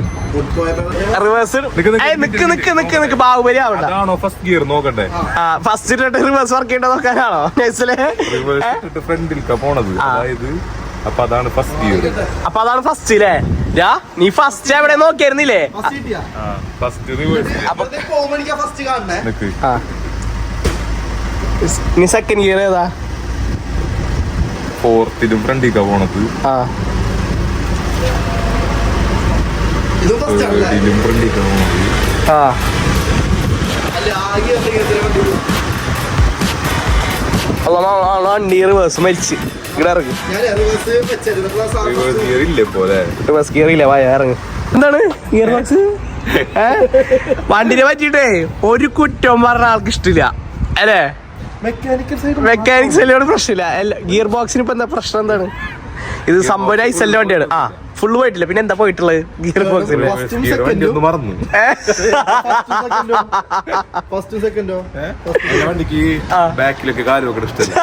റിവേഴ്സ് നിക്ക് നിക്ക് നിക്ക് നിക്ക് ബാഹുബലി ഫസ്റ്റ് ഗിയർ നോക്കട്ടെ. ഫസ്റ്റ് ഇട്ടിട്ട് റിവേഴ്സ് വർക്ക് ചെയ്യേണ്ട നോക്കാനാണോ? നൈസിലെ റിവേഴ്സ് ഇട്ടിട്ട് ഫ്രണ്ടിൽക്കാ പോണത്. അതായത് അപ്പൊ അതാണ് ഫസ്റ്റ് ഗിയർ അപ്പൊ അതാണ് ഫസ്റ്റ് അല്ലേ ഞാ നീ ഫസ്റ്റ് എവിടെ നോക്കിയായിരുന്നില്ലേ ഫസ്റ്റ് റിവേഴ്സ് ആ നീ സെക്കൻഡ് ഗിയർ ഏതാ? ഫോർത്തിലും ഫ്രണ്ടിലേക്കാ പോണത് തേർഡിലും പോണത് മരിച്ച്. ഇറങ്ങി. ഇല്ല പോലെ റിവേഴ്സ് ഗിയർ ഇല്ല? വായ ഇറങ്ങ്. എന്താണ്? ഗിയർ ബോക്സ് വണ്ടിനെ പറ്റിട്ടേ ഒരു കുറ്റം പറഞ്ഞ ആൾക്ക് ഇഷ്ടമില്ല അല്ലേ? മെക്കാനിക്കൽ എല്ലാം പ്രശ്നമില്ല ഗിയർ ബോക്സിന് ഇപ്പൊ എന്താ പ്രശ്നം എന്താണ്? ഇത് സംഭവം ഐസല്ല വണ്ടിയാണ്. ആ ഫുൾ പോയിട്ടില്ല. പിന്നെ എന്താ പോയിട്ടുള്ളത്? ഗിയർ ബോക്സ് ഫസ്റ്റും സെക്കൻഡും ഫസ്റ്റ് സെക്കൻഡോ വണ്ടിക്ക് ബാക്കിലൊക്കെ ഇഷ്ടമല്ല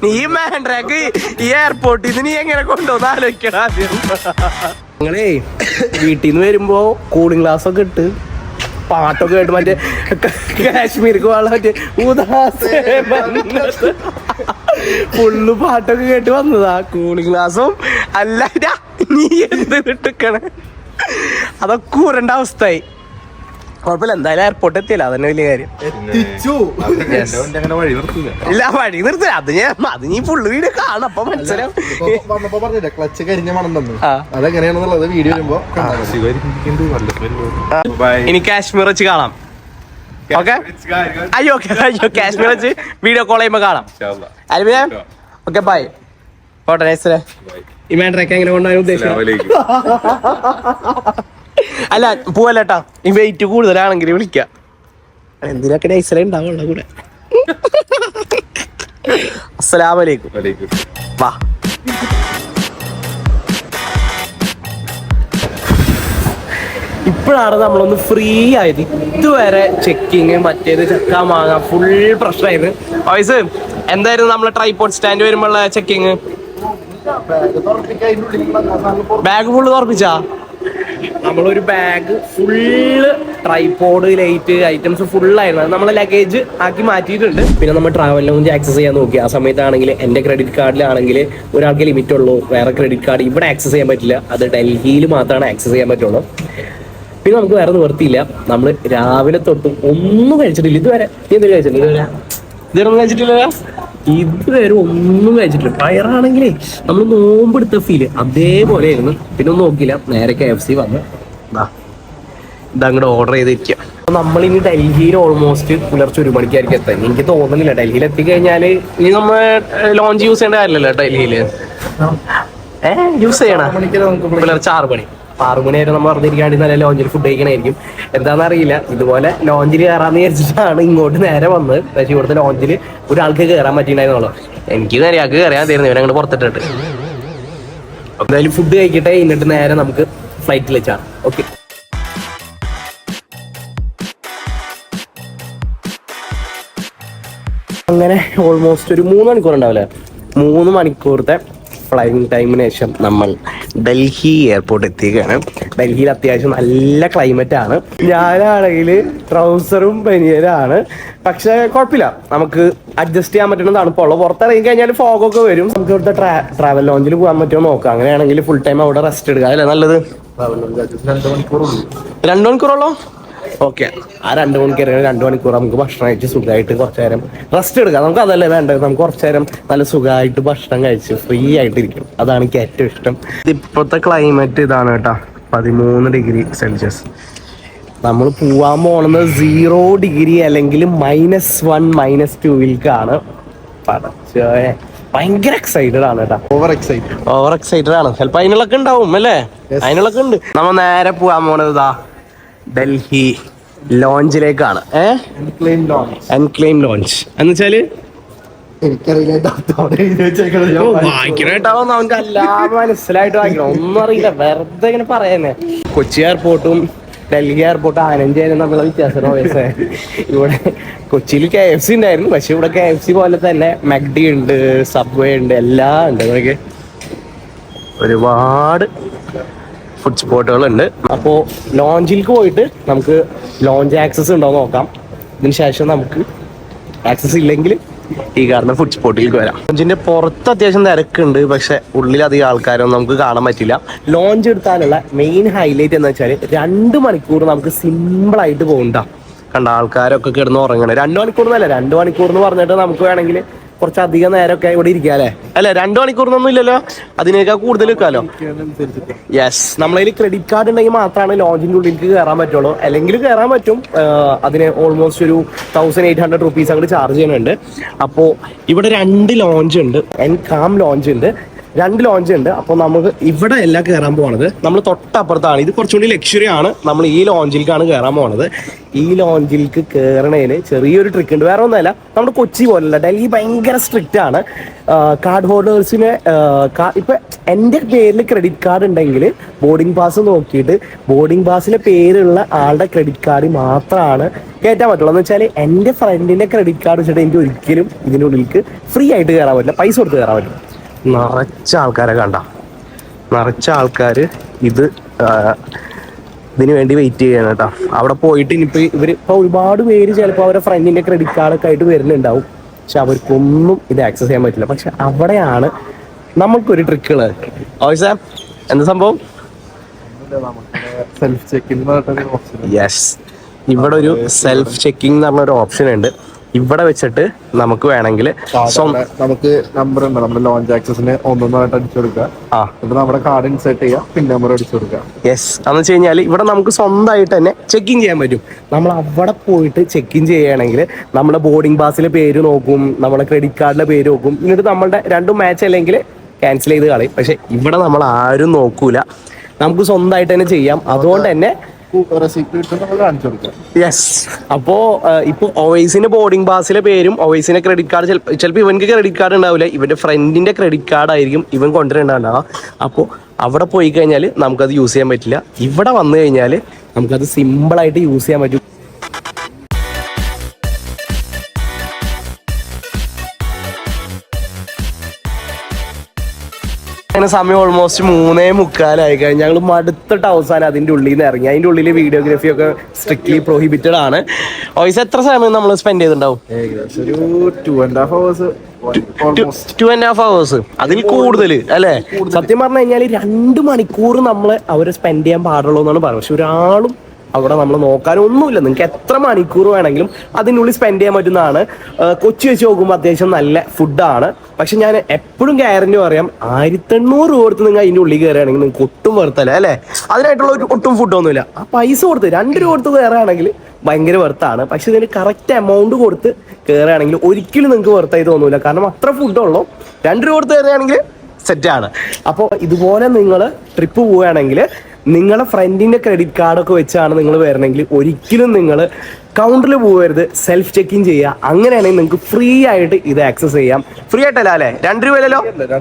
നീ മാൻഡ്രാക്ക് ഈ എയർപോർട്ടിൽ നിന്ന് നീ എങ്ങനെ കൊണ്ടുവന്ന് ആലോചിക്കണം ആദ്യം? നിങ്ങളേ വീട്ടിൽ നിന്ന് വരുമ്പോ കൂളിംഗ് ഗ്ലാസ് ഒക്കെ ഇട്ട് പാട്ടൊക്കെ കേട്ട് മറ്റേ കാശ്മീർക്ക് പോകാനുള്ള മറ്റേ ഉദാസേ ഫുള്ള് പാട്ടൊക്കെ കേട്ട് വന്നതാ. കൂളിംഗ് ഗ്ലാസും അല്ല നീ എന്ത് വിട്ടിക്കണേ അതൊക്കെ ഉരണ്ട അവസ്ഥയായി. കുഴപ്പമില്ല. എന്തായാലും എയർപോർട്ട് എത്തിയില്ല. അതന്നെ വലിയ കാര്യം. എത്തിച്ചു. ഇല്ല വഴി നിർത്തില്ല അത് ഞാൻ അത് നീ ഫുള്ള് വീട് കാണപ്പോ അപ്പൊ മനസ്സിലാവും. വന്നപ്പോ പറഞ്ഞില്ലേ? ക്ലച്ച് കരിഞ്ഞ മണം തന്നു. അതെങ്ങനെയാണെന്നുള്ളത് വീഡിയോ വരുമ്പോ ഇനി കാശ്മീർ വെച്ച് കാണാം. ഓക്കെ അയ്യോ okay, അയ്യോ കാശ്മീർ വെച്ച് വീഡിയോ കോൾ ചെയ്യുമ്പോ കാണാം. ഓക്കെ ബൈ പോട്ടെ ഈ മാൻഡ്രൊക്കെ എങ്ങനെ കൊണ്ടുപോകാൻ ഉദ്ദേശിക്കുന്നത് അല്ല പോവല്ലേട്ടാ. ഈ വെയിറ്റ് കൂടുതലാണെങ്കിൽ വിളിക്കാം. എന്തിനൊക്കെ നൈസലേ ഉണ്ടാവുള്ള കൂടെ? അസ്സലാമലൈക്കും. വാ. ഇപ്പോഴാണ് നമ്മളൊന്ന് ഫ്രീ ആയത്. ഇതുവരെ ചെക്കിങ് മറ്റേത് ചെക്കാൻ വാങ്ങാൻ ഫുൾ പ്രശ്നമായിരുന്നു വയസ്സ് എന്തായിരുന്നു നമ്മളെ ട്രൈപോർട്ട് സ്റ്റാൻഡ് വരുമ്പോഴുള്ള ചെക്കിങ് ബാഗ് ഫുള്ള് തുറപ്പിച്ചാ? നമ്മളൊരു bag full tripod light items ഫുള്ളായിരുന്നു അത് നമ്മളെ ലഗേജ് ആക്കി മാറ്റിയിട്ടുണ്ട്. പിന്നെ നമ്മൾ ട്രാവൽ ലോഞ്ച് ആക്സസ് ചെയ്യാൻ നോക്കി. ആ സമയത്താണെങ്കിൽ എന്റെ ക്രെഡിറ്റ് കാർഡിലാണെങ്കിൽ ഒരാൾക്ക് ലിമിറ്റ് ഉള്ളൂ. വേറെ ക്രെഡിറ്റ് കാർഡ് ഇവിടെ ആക്സസ് ചെയ്യാൻ പറ്റില്ല. അത് ഡൽഹിയിൽ മാത്രമാണ് ആക്സസ് ചെയ്യാൻ പറ്റുള്ളൂ. പിന്നെ നമുക്ക് വേറെ നിവർത്തിയില്ല നമ്മൾ രാവിലെ തൊട്ട് ഒന്നും കഴിച്ചിട്ടില്ല. ഇതുവരെ. നീ കഴിച്ചിട്ടില്ല ഇതുവരെ. ഇതുവരെ ഒന്നും കഴിച്ചിട്ടില്ല ഇതുവരെ ഒന്നും കഴിച്ചിട്ടില്ല. പയറാണെങ്കിലേ നമ്മൾ നോമ്പെടുത്ത ഫീൽ അതേപോലെ ആയിരുന്നു പിന്നെ ഒന്നും നോക്കിയില്ല. നേരെ കെ എഫ് സി വന്ന്. ഇത് ഇതങ്ങോട്ട് ഓർഡർ ചെയ്തിരിക്കുക നമ്മൾ ഇനി ഡൽഹിയിൽ ഓൾമോസ്റ്റ് പുലർച്ചെ ഒരു മണിക്കായിരിക്കും എത്താൻ. എനിക്ക് തോന്നുന്നില്ല. ഡൽഹിയിൽ എത്തിക്കഴിഞ്ഞാൽ ഇനി നമ്മൾ ലോഞ്ച് യൂസ് ചെയ്യേണ്ട കാര്യമല്ലോ ഡൽഹിയിൽ ഏഹ് യൂസ് ചെയ്യണം? പുലർച്ചെ ആറ് മണി. ആറ് വരെ നമ്മൾ പറഞ്ഞിരിക്കാണ്ട് നല്ല ലോഞ്ചിൽ ഫുഡ് കഴിക്കണായിരിക്കും എന്താണെന്ന് അറിയില്ല ഇതുപോലെ ലോഞ്ചിൽ കയറാന്ന് വിചാരിച്ചിട്ടാണ് ഇങ്ങോട്ട് നേരെ വന്നത്. പക്ഷേ ഇവിടുത്തെ ലോഞ്ചിൽ ഒരാൾക്ക് കയറാൻ പറ്റിയിട്ടുണ്ടായിരുന്നുള്ളൂ എനിക്ക് കയറിയാൾക്ക് കയറിയാൽ ഇവനെ ഇവരങ്ങോട്ട് പുറത്തിട്ടിട്ട്. എന്തായാലും ഫുഡ് കഴിക്കട്ടെ. എന്നിട്ട് നേരെ നമുക്ക് ഫ്ലൈറ്റിൽ വെച്ചാണ് ഓക്കെ അങ്ങനെ ഓൾമോസ്റ്റ് ഒരു മൂന്ന് മണിക്കൂർ ഉണ്ടാവില്ലേ? മൂന്ന് മണിക്കൂറത്തെ ഫ്ലൈയിങ് ടൈമിന് ശേഷം നമ്മൾ ഡൽഹി എയർപോർട്ട് എത്തിയിരിക്കുകയാണ്. ഡൽഹിയിൽ അത്യാവശ്യം നല്ല ക്ലൈമറ്റ് ആണ്. ഞാനാണെങ്കിൽ ട്രൗസറും ബനിയനാണ്. പക്ഷെ കുഴപ്പമില്ല നമുക്ക് അഡ്ജസ്റ്റ് ചെയ്യാൻ പറ്റുന്ന തണുപ്പുള്ളൂ പുറത്തിറങ്ങി കഴിഞ്ഞാൽ ഫോഗൊക്കെ വരും. നമുക്ക് ഇവിടുത്തെ ട്രാ ട്രാവൽ ലോഞ്ചിൽ പോകാൻ പറ്റുമോ നോക്കാം. അങ്ങനെയാണെങ്കിൽ ഫുൾ ടൈം അവിടെ റെസ്റ്റ് എടുക്കാം. അല്ലേ നല്ലത്? രണ്ടു മണിക്കൂറുള്ളോ. ഓക്കെ. ആ രണ്ട് മണിക്കൂർ രണ്ട് മണിക്കൂർ നമുക്ക് ഭക്ഷണം കഴിച്ച് സുഖമായിട്ട് കുറച്ച് നേരം റെസ്റ്റ് എടുക്കാം. നമുക്ക് അതല്ലേ വേണ്ടത്? നമുക്ക് കുറച്ച് നേരം നല്ല സുഖമായിട്ട് ഭക്ഷണം കഴിച്ച് ഫ്രീ ആയിട്ടിരിക്കും അതാണ് എനിക്ക് ഏറ്റവും ഇഷ്ടം. ഇപ്പോഴത്തെ ക്ലൈമറ്റ് ഇതാണ് കേട്ടോ. പതിമൂന്ന് ഡിഗ്രി സെൽഷ്യസ് നമ്മൾ പോവാൻ പോണത് സീറോ ഡിഗ്രി അല്ലെങ്കിൽ മൈനസ് വൺ മൈനസ് ടുവിലേക്കാണ് പടം പഠിച്ചോയെ ഭയങ്കര എക്സൈറ്റഡ് ആണ് കേട്ടോ. ഓവർ എക്സൈറ്റഡ് ഓവർ എക്സൈറ്റഡ് ആണ്. ചിലപ്പോ അതിനുള്ളൊക്കെ ഉണ്ടാവും അല്ലേ. അതിനുള്ളൊക്കെ ഉണ്ട്. നമ്മ നേരെ പോവാൻ പോണത് ഇതാ. ഡൽഹി ലോഞ്ചിലേക്കാണ്. ലോഞ്ച് എൻക്ലെയിം ലോഞ്ച് എന്ന് വെച്ചാൽ? എല്ലാം മനസ്സിലായിട്ട് വായിക്കണം. ഒന്നും അറിയില്ല വെറുതെ ഇങ്ങനെ പറയുന്നേ. കൊച്ചി എയർപോർട്ടും ഡൽഹി എയർപോർട്ടും ആനഞ്ചേരും തമ്മിലുള്ള വ്യത്യാസം വയസ്സേ ഇവിടെ കൊച്ചിയിൽ കെ എഫ് സി ഉണ്ടായിരുന്നു പക്ഷെ ഇവിടെ കെ എഫ് സി പോലെ തന്നെ മെഗ്ഡി ഉണ്ട് സബ്വേ ഉണ്ട് എല്ലാം ഉണ്ട്. ഒരുപാട് ഫുഡ് സ്പോട്ടുകൾ ഉണ്ട് അപ്പോൾ ലോഞ്ചിലേക്ക് പോയിട്ട് നമുക്ക് ലോഞ്ച് ആക്സസ് ഉണ്ടോ നോക്കാം. ഇതിന് ശേഷം നമുക്ക് ആക്സസ് ഇല്ലെങ്കിൽ ഈ കാരണം ഫുഡ് സ്പോട്ടിലേക്ക് വരാം. ലോഞ്ചിന്റെ പുറത്ത് അത്യാവശ്യം തിരക്കുണ്ട്. പക്ഷെ ഉള്ളിൽ അധികം ആൾക്കാരൊന്നും നമുക്ക് കാണാൻ പറ്റില്ല. ലോഞ്ച് എടുത്താലുള്ള മെയിൻ ഹൈലൈറ്റ് എന്ന് വെച്ചാൽ രണ്ട് മണിക്കൂർ നമുക്ക് സിമ്പിൾ ആയിട്ട് പോകണ്ട കണ്ട ആൾക്കാരൊക്കെ കിടന്ന് ഉറങ്ങണം. രണ്ട് മണിക്കൂർ എന്നല്ല രണ്ട് മണിക്കൂർ എന്ന് പറഞ്ഞിട്ട് നമുക്ക് വേണമെങ്കിൽ കുറച്ചധികം നേരമൊക്കെ ഇവിടെ ഇരിക്കാം അല്ലേ? അല്ല രണ്ടു മണിക്കൂറിനൊന്നും ഇല്ലല്ലോ? അതിനേക്കാൾ കൂടുതൽ വെക്കാലോ. യെസ് നമ്മളതിൽ ക്രെഡിറ്റ് കാർഡ് ഉണ്ടെങ്കിൽ മാത്രമാണ് ലോഞ്ചിന്റെ ഉള്ളിലേക്ക് കയറാൻ പറ്റുള്ളൂ. അല്ലെങ്കിൽ കയറാൻ പറ്റും. അതിന് ഓൾമോസ്റ്റ് ഒരു തൗസൻഡ് എയ്റ്റ് ഹൺഡ്രഡ് റുപ്പീസ് അങ്ങോട്ട് ചാർജ് ചെയ്യുന്നുണ്ട്. അപ്പോൾ ഇവിടെ രണ്ട് ലോഞ്ച് ഉണ്ട്. എൻ കാം ലോഞ്ച് ഉണ്ട്. രണ്ട് ലോഞ്ച് ഉണ്ട്. അപ്പോൾ നമുക്ക് ഇവിടെ എല്ലാം കയറാൻ പോകണത് നമ്മൾ തൊട്ടപ്പുറത്താണ്. ഇത് കുറച്ചുകൂടി ലക്ഷറി ആണ്. നമ്മൾ ഈ ലോഞ്ചിലേക്കാണ് കയറാൻ പോകണത് ഈ ലോഞ്ചിലേക്ക് കയറണേന് ചെറിയൊരു ട്രിക്ക് ഉണ്ട്. വേറെ ഒന്നുമല്ല. നമ്മുടെ കൊച്ചി പോലല്ല ഡൽഹി ഭയങ്കര സ്ട്രിക്റ്റ് ആണ്. കാർഡ് ഹോൾഡേഴ്സിന് ഇപ്പൊ എന്റെ പേരിൽ ക്രെഡിറ്റ് കാർഡ് ഉണ്ടെങ്കിൽ ബോർഡിംഗ് പാസ് നോക്കിയിട്ട് ബോർഡിംഗ് പാസിലെ പേരുള്ള ആളുടെ ക്രെഡിറ്റ് കാർഡ് മാത്രമാണ് കയറ്റാൻ പറ്റുള്ളൂ. എന്ന് വെച്ചാൽ എന്റെ ഫ്രണ്ടിന്റെ ക്രെഡിറ്റ് കാർഡ് വെച്ചിട്ട് എനിക്ക് ഒരിക്കലും ഇതിനുള്ളിലേക്ക് ഫ്രീ ആയിട്ട് കയറാൻ പറ്റില്ല. പൈസ കൊടുത്ത് കയറാൻ പറ്റും. നിറച്ച ആൾക്കാരെ കണ്ട. നിറച്ച ആൾക്കാർ ഇത് ഇതിനു വേണ്ടി വെയിറ്റ് ചെയ്യണം കേട്ടോ അവിടെ പോയിട്ട് ഇനിയിപ്പോൾ ഇവർ ഇപ്പോൾ ഒരുപാട് പേര് ചിലപ്പോൾ അവരുടെ ഫ്രണ്ടിന്റെ ക്രെഡിറ്റ് കാർഡൊക്കെ ആയിട്ട് വരുന്നുണ്ടാവും. പക്ഷെ അവർക്കൊന്നും ഇത് ആക്സസ് ചെയ്യാൻ പറ്റില്ല. പക്ഷെ അവിടെയാണ് നമുക്കൊരു ട്രിക്കുകൾ ഓയ്സാ എന്താ സംഭവം? സെൽഫ് ചെക്കിംഗ് യെസ് ഇവിടെ ഒരു സെൽഫ് ചെക്കിംഗ് എന്ന് പറഞ്ഞ ഒരു ഓപ്ഷൻ ഉണ്ട്. ഇവിടെ വെച്ചിട്ട് നമുക്ക് വേണമെങ്കിൽ നമുക്ക് നമ്പർ ഉണ്ട്. നമ്മുടെ ലോഞ്ച് ആക്സസിന് ഒന്നൊന്നായിട്ട് അടിച്ചു കൊടുക്കുക. എന്നിട്ട് നമ്മുടെ കാർഡ് ഇൻസേർട്ട് ചെയ്യുക. പിൻ നമ്പർ അടിച്ചു കൊടുക്കുക. യെസ് എന്ന് വെച്ച് കഴിഞ്ഞാൽ ഇവിടെ നമുക്ക് സ്വന്തമായിട്ട് തന്നെ ചെക്ക് ഇൻ ചെയ്യാൻ പറ്റും. നമ്മൾ അവിടെ പോയിട്ട് ചെക്ക് ഇൻ ചെയ്യുകയാണെങ്കിൽ നമ്മുടെ ബോർഡിംഗ് പാസിലെ പേര് നോക്കും. നമ്മുടെ ക്രെഡിറ്റ് കാർഡിലെ പേര് നോക്കും. എന്നിട്ട് നമ്മളുടെ രണ്ടും മാച്ച് അല്ലെങ്കിൽ ക്യാൻസൽ ചെയ്ത് കളയും. പക്ഷെ ഇവിടെ നമ്മൾ ആരും നോക്കൂല. നമുക്ക് സ്വന്തമായിട്ട് തന്നെ ചെയ്യാം. അതുകൊണ്ട് തന്നെ യെസ് അപ്പോ ഇപ്പൊ ഒവൈസിന്റെ ബോർഡിംഗ് പാസിലെ പേരും ഒവൈസിന്റെ ക്രെഡിറ്റ് കാർഡ് ചിലപ്പോൾ ഇവൻക്ക് ക്രെഡിറ്റ് കാർഡ് ഉണ്ടാവില്ല. ഇവന്റെ ഫ്രണ്ടിന്റെ ക്രെഡിറ്റ് കാർഡ് ആയിരിക്കും ഇവൻ കൊണ്ടുവരേണ്ടതുണ്ടാവുക അപ്പോൾ അവിടെ പോയി കഴിഞ്ഞാൽ നമുക്കത് യൂസ് ചെയ്യാൻ പറ്റില്ല. ഇവിടെ വന്നു കഴിഞ്ഞാൽ നമുക്കത് സിമ്പിൾ ആയിട്ട് യൂസ് ചെയ്യാൻ പറ്റും. അങ്ങനെ സമയം ഓൾമോസ്റ്റ് മൂന്നേ മുക്കാലായി. കഴിഞ്ഞ് ഞങ്ങൾ മടുത്തിട്ട് അവസാനം അതിന്റെ ഉള്ളിൽ നിന്ന് ഇറങ്ങി. അതിന്റെ ഉള്ളിൽ വീഡിയോഗ്രാഫി ഒക്കെ സ്ട്രിക്ട്ലി പ്രോഹിബിറ്റഡ് ആണ്. ഓയിസ് എത്ര സമയം നമ്മൾ സ്പെൻഡ് ചെയ്തിട്ടുണ്ടാവും? ടു ആൻഡ് ഹാഫ് അവേഴ്സ് അതിൽ കൂടുതൽ അല്ലേ? സത്യം പറഞ്ഞു കഴിഞ്ഞാൽ രണ്ട് മണിക്കൂർ നമ്മൾ അവരെ സ്പെൻഡ് ചെയ്യാൻ പാടുള്ളൂ എന്നാണ് പറയുന്നത്. പക്ഷെ ഒരാളും അവിടെ നമ്മൾ നോക്കാനൊന്നുമില്ല നിങ്ങൾക്ക് എത്ര മണിക്കൂർ വേണമെങ്കിലും അതിനുള്ളിൽ സ്പെൻഡ് ചെയ്യാൻ പറ്റുന്നതാണ്. കൊച്ചി വെച്ച് നോക്കുമ്പോൾ അത്യാവശ്യം നല്ല ഫുഡാണ് പക്ഷെ ഞാൻ എപ്പോഴും ഗ്യാരണ്ടി പറയാം ആയിരത്തി എണ്ണൂറ് രൂപ കൊടുത്ത് നിങ്ങൾ അതിന്റെ ഉള്ളിൽ കയറുകയാണെങ്കിൽ നിങ്ങൾക്ക് ഒട്ടും വെറുത്തല്ല അല്ലേ അതിനായിട്ടുള്ള ഒരു ഒട്ടും ഫുഡൊന്നുമില്ല ആ പൈസ കൊടുത്ത് രണ്ട് രൂപ കൊടുത്ത് കയറുകയാണെങ്കിൽ ഭയങ്കര വെർത്താണ് പക്ഷെ ഇതിന് കറക്റ്റ് എമൗണ്ട് കൊടുത്ത് കയറുകയാണെങ്കിൽ ഒരിക്കലും നിങ്ങൾക്ക് വെർത്തായി തോന്നൂല. കാരണം അത്ര ഫുഡുള്ളൂ രണ്ട് രൂപ കൊടുത്ത് കയറുകയാണെങ്കിൽ സെറ്റാണ് അപ്പോൾ ഇതുപോലെ നിങ്ങൾ ട്രിപ്പ് പോവുകയാണെങ്കിൽ നിങ്ങളുടെ ഫ്രണ്ടിന്റെ ക്രെഡിറ്റ് കാർഡൊക്കെ വെച്ചാണ് നിങ്ങൾ വരണമെങ്കിൽ ഒരിക്കലും നിങ്ങൾ കൗണ്ടറിൽ പോകരുത് സെൽഫ് ചെക്കിങ് ചെയ്യുക അങ്ങനെയാണെങ്കിൽ നിങ്ങൾക്ക് ഫ്രീ ആയിട്ട് ഇത് ആക്സസ് ചെയ്യാം. ഫ്രീ ആയിട്ടല്ല അല്ലേ? രണ്ട് രൂപയല്ലോ അല്ലല്ലോ?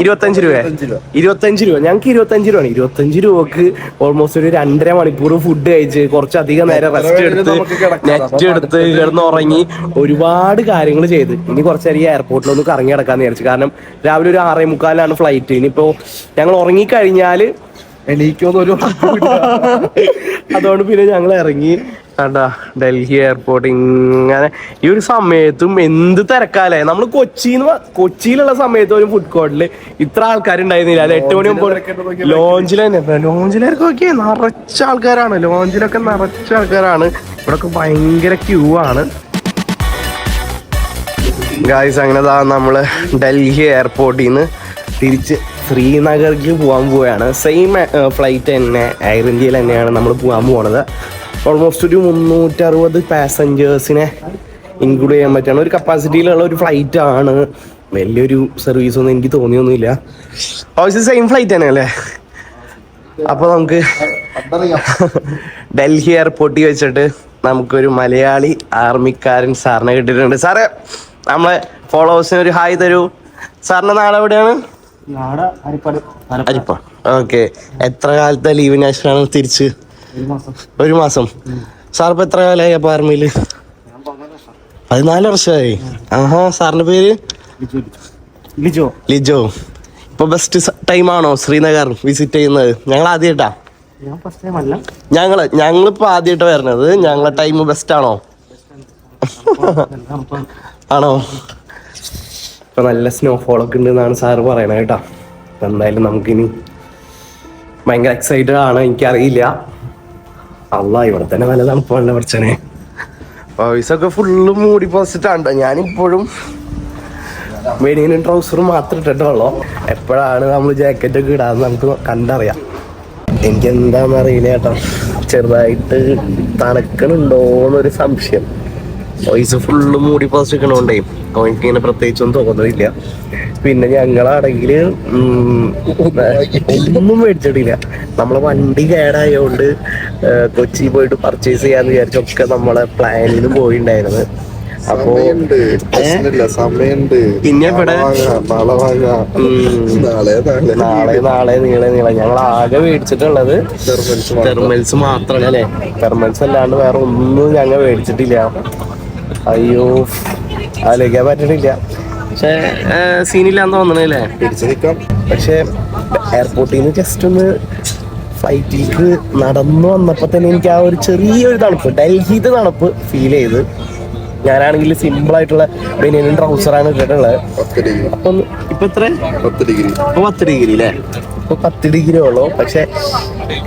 ഇരുപത്തഞ്ച് രൂപ. ഇരുപത്തഞ്ച് രൂപ. ഇരുപത്തഞ്ച് രൂപ. ഞങ്ങൾക്ക് ഇരുപത്തഞ്ച് രൂപയാണ് ഇരുപത്തഞ്ച് രൂപക്ക് ഓൾമോസ്റ്റ് ഒരു രണ്ടര മണിക്കൂർ ഫുഡ് കഴിച്ച് കുറച്ചധികം നേരം റെസ്റ്റ് എടുത്ത് നെറ്റ് എടുത്ത് കിടന്ന് ഉറങ്ങി ഒരുപാട് കാര്യങ്ങൾ ചെയ്ത്. ഇനി കുറച്ച് നേരം ഈ എയർപോർട്ടിൽ ഒന്ന് കറങ്ങി കിടക്കാന്ന് വിചാരിച്ചു. കാരണം രാവിലെ ഒരു ആറേ മുക്കാലാണ് ഫ്ലൈറ്റ് ഇനിയിപ്പോ ഞങ്ങൾ ഉറങ്ങിക്കഴിഞ്ഞാൽ എണീക്കൊന്നും ഒരു അതുകൊണ്ട് പിന്നെ ഞങ്ങൾ ഇറങ്ങി. കണ്ടാ ഡൽഹി എയർപോർട്ട് ഇങ്ങനെ ഈ ഒരു സമയത്തും എന്ത് തിരക്കാലേ നമ്മൾ കൊച്ചിന്ന് കൊച്ചിയിലുള്ള സമയത്ത് ഒരു ഫുഡ് കോർട്ടിൽ ഇത്ര ആൾക്കാരുണ്ടായിരുന്നില്ല. അത് എട്ട് മണി മുമ്പ് ലോഞ്ചിൽ തന്നെ ലോഞ്ചിലൊക്കെ നോക്കിയേ നിറച്ച ആൾക്കാരാണ്. ലോഞ്ചിലൊക്കെ നിറച്ച ആൾക്കാരാണ്. ഇവിടൊക്കെ ഭയങ്കര ക്യൂ ആണ്. ഗായ്സ് അങ്ങനെ നമ്മൾ ഡൽഹി എയർപോർട്ടിൽ നിന്ന് തിരിച്ച് ശ്രീനഗറിലേക്ക് പോകാൻ പോവുകയാണ്. സെയിം ഫ്ലൈറ്റ് തന്നെ എയർ ഇന്ത്യയിൽ തന്നെയാണ് നമ്മൾ പോകാൻ പോകുന്നത് ഓൾമോസ്റ്റ് ഒരു മുന്നൂറ്ററുപത് പാസഞ്ചേഴ്സിനെ ഇൻക്ലൂഡ് ചെയ്യാൻ പറ്റുന്ന ഒരു കപ്പാസിറ്റിയിലുള്ള ഒരു ഫ്ലൈറ്റ് ആണ്. വലിയൊരു സർവീസ് ഒന്നും എനിക്ക് തോന്നിയൊന്നുമില്ല. ഓൾമോസ്റ്റ് സെയിം ഫ്ലൈറ്റ് തന്നെ അല്ലേ? അപ്പൊ നമുക്ക് ഡൽഹി എയർപോർട്ടിൽ വെച്ചിട്ട് നമുക്കൊരു മലയാളി ആർമിക്കാരൻ സാറിനെ കിട്ടിയിട്ടുണ്ട്. സാറ് നമ്മളെ ഫോളോവേഴ്സിന് ഒരു ഹായ് തരൂ. സാറിന്റെ നാളെ എവിടെയാണ് അരിപ്പ ഓക്കെ. എത്ര കാലത്തെ ലീവിന് ശേഷമാണ് തിരിച്ച്? ഒരു മാസം. സാർ ഇപ്പൊ എത്ര കാലമായി അപ്പൊ ആർമിയിൽ? പതിനാല് വർഷമായി. ആഹാ സാറിന്റെ പേര്? ലിജോ ലിജോ. ഇപ്പൊ ബെസ്റ്റ് ടൈം ആണോ ശ്രീനഗർ വിസിറ്റ് ചെയ്യുന്നത്? ഞങ്ങൾ ആദ്യമായിട്ടാ ഞങ്ങൾ ഞങ്ങളിപ്പോ ആദ്യമായിട്ട് വരണത്. ഞങ്ങളെ ടൈം ബെസ്റ്റ് ആണോ? ആണോ? ഇപ്പൊ നല്ല സ്നോഫോൾ ഒക്കെ ഉണ്ട് എന്നാണ് സാറ് പറയണത് കേട്ടോ. അപ്പൊ എന്തായാലും നമുക്കിനി ഭയങ്കര എക്സൈറ്റഡ് ആണ് എനിക്കറിയില്ല. അല്ല ഇവിടെ തന്നെ നല്ല തണുപ്പാണ് പ്രശ്നേ വോയിസ് ഒക്കെ ഫുള്ള് മൂടി പോസിറ്റാണ് ഞാനിപ്പോഴും വെടിയനും ട്രൗസറും മാത്രം ഇട്ടിട്ടുള്ളൂ. എപ്പോഴാണ് നമ്മൾ ജാക്കറ്റ് ഒക്കെ ഇടാന്ന് നമുക്ക് കണ്ടറിയാം. എനിക്ക് എന്താന്ന് അറിയില്ല ചേട്ടാ ചെറുതായിട്ട് തണുക്കണുണ്ടോന്നൊരു സംശയം. വോയിസ് ഫുള്ള് മൂടി പോസിക്കണോണ്ടേ അവനക്ക് ഇങ്ങനെ പ്രത്യേകിച്ചൊന്നും തോന്നുന്നില്ല പിന്നെ ഞങ്ങളാണെങ്കിൽ ഒന്നും മേടിച്ചിട്ടില്ല. നമ്മളെ വണ്ടി കേടായതുകൊണ്ട് കൊച്ചി പോയിട്ട് പർച്ചേസ് ചെയ്യാന്ന് വിചാരിച്ചൊക്കെ നമ്മളെ പ്ലാനിൽ പോയിണ്ടായിരുന്നു. അപ്പോ പിന്നെ ഇവിടെ നാളെ. നാളെ നാളെ. നാളെ ഞങ്ങൾ ആകെ മേടിച്ചിട്ടുള്ളത്. തെർമൽസ് മാത്രമാണ് അല്ലേ? തെർമൽസ് അല്ലാണ്ട് വേറെ ഒന്നും ഞങ്ങൾ മേടിച്ചിട്ടില്ല. അയ്യോ. ആലോചിക്കാൻ പറ്റണില്ല. പക്ഷെ സീനില്ലാന്ന് തോന്നണല്ലേ പിടിച്ചു നിൽക്കാം. പക്ഷേ എയർപോർട്ടിൽ നിന്ന് ജസ്റ്റ് ഒന്ന് ഫ്ലൈറ്റിലേക്ക് നടന്നു വന്നപ്പോ തന്നെ എനിക്ക് ആ ഒരു ചെറിയൊരു തണുപ്പ് ഡൽഹിത്തെ തണുപ്പ് ഫീൽ ചെയ്ത്. ഞാനാണെങ്കിൽ സിമ്പിൾ ആയിട്ടുള്ള ബനിയനും ട്രൗസറാണ് ഇട്ടിട്ടുള്ളത്. അപ്പൊ ഇപ്പൊ എത്ര? പത്ത് ഡിഗ്രി. ഇപ്പൊ പത്ത് ഡിഗ്രി അല്ലേ ഇപ്പൊ പത്ത് ഡിഗ്രി ഉള്ളൂ. പക്ഷെ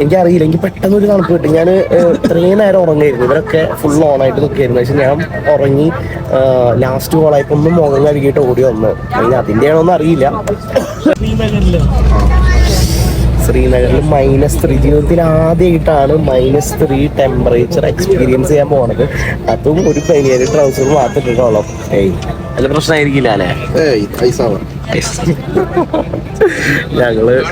എനിക്കറിയില്ല എനിക്ക് പെട്ടെന്ന് ഒരു തണുപ്പ് കിട്ടി. ഞാൻ ഇത്രയും നേരം ഉറങ്ങായിരുന്നു. ഇവരൊക്കെ ഫുൾ ഓൺ ആയിട്ട് നിൽക്കായിരുന്നു. പക്ഷെ ഞാൻ ഉറങ്ങി ലാസ്റ്റ് കോളായപ്പോ ഒന്ന് മുഖം കഴുകിയിട്ട് ഓടി വന്നു. അതിന് അതിന്റെ ആണോന്ന് അറിയില്ല ശ്രീനഗറിൽ മൈനസ് ത്രീ ജീവിതത്തിൽ ആദ്യമായിട്ടാണ് മൈനസ് ത്രീ ടെമ്പറേച്ചർ എക്സ്പീരിയൻസ് ചെയ്യാൻ പോണത്. അതും ഒരു പനിയൊരു ട്രൗസർ മാത്രം ഇട്ടിട്ടുള്ളൂ. ഏയ്. നല്ല പ്രശ്നമായിരിക്കില്ല അല്ലേ? ഞങ്ങൾ